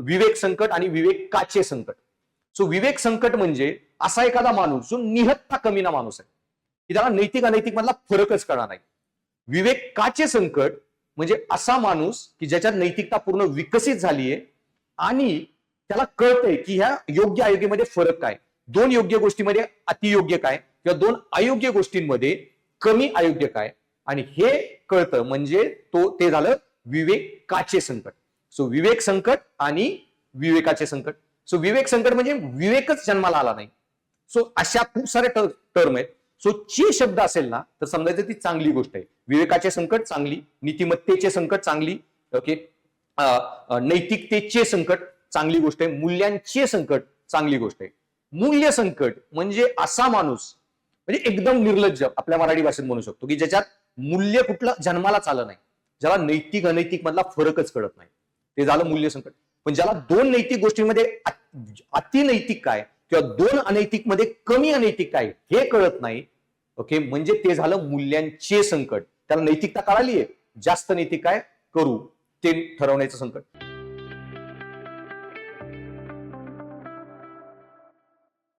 विवेक संकट आणि विवेकाचे संकट. सो विवेक संकट म्हणजे असा एखादा माणूस जो निहत्ता कमीना माणूस आहे. की त्याला नैतिक अनैतिक मधला फरकच कळणार नाही. विवेकाचे संकट म्हणजे असा माणूस की ज्याच्यात नैतिकता पूर्ण विकसित झालीये आणि त्याला कळतंय की ह्या योग्य अयोग्यमध्ये फरक काय. दोन योग्य गोष्टीमध्ये अतियोग्य काय किंवा दोन अयोग्य गोष्टींमध्ये कमी अयोग्य काय. आणि हे कळतं म्हणजे तो ते झालं विवेकाचे संकट. सो विवेक संकट आणि विवेकाचे संकट. सो विवेक संकट म्हणजे विवेकच जन्माला आला नाही. सो अशा खूप साऱ्या टर्म आहेत. सो ची शब्द असेल ना तर समजायचं ती चांगली गोष्ट आहे. विवेकाचे संकट चांगली नीतिमत्तेचे संकट चांगली ओके नैतिकतेचे संकट चांगली गोष्ट आहे. मूल्यांचे संकट चांगली गोष्ट आहे. मूल्य संकट म्हणजे असा माणूस म्हणजे एकदम निर्लज्ज आपल्या मराठी भाषेत म्हणू शकतो की ज्याच्यात मूल्य कुठलं जन्मालाच आलं नाही. ज्याला नैतिक अनैतिक मधला फरकच कळत नाही. ते झालं मूल्य संकट. पण ज्याला दोन नैतिक गोष्टींमध्ये अतिनैतिक काय किंवा दोन अनैतिकमध्ये कमी अनैतिक काय हे कळत नाही ओके? म्हणजे ते झालं मूल्यांचे संकट. त्याला नैतिकता कळाली आहे जास्त नैतिक काय? करू. ते ठरवण्याचं संकट.